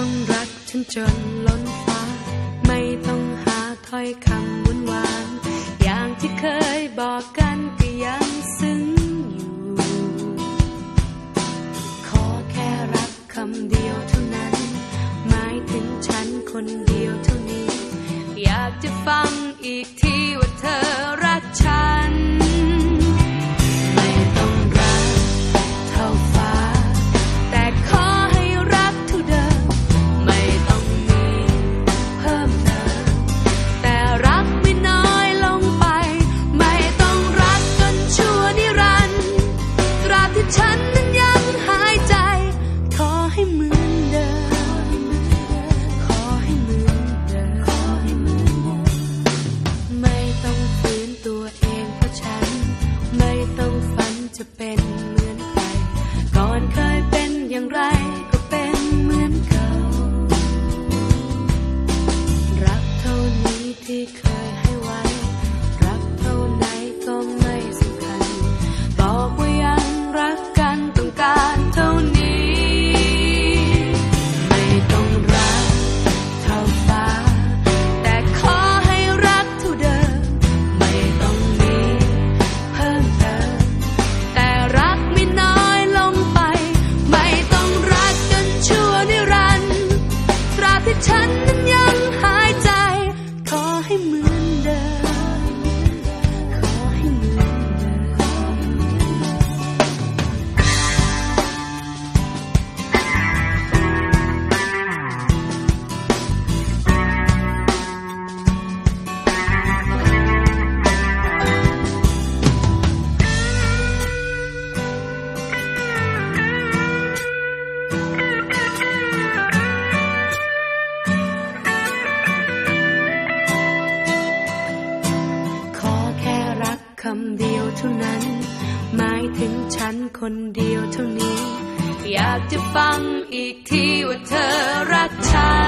ต้องรักฉันจนล้นฟ้า ไม่ต้องหาถ้อยคำวุ่นวาน อย่างที่เคยบอกกันก็ยังซึ้งอยู่ ขอแค่รักคำเดียวเท่านั้น หมายถึงฉันคนเดียวเท่านี้ อยากจะฟังอีกทีว่าเธอรัก The pen. ำเดียวเท่านั้น หมายถึงฉันคนเดียวเท่านี้ อยากจะฟังอีกทีว่าเธอรักฉัน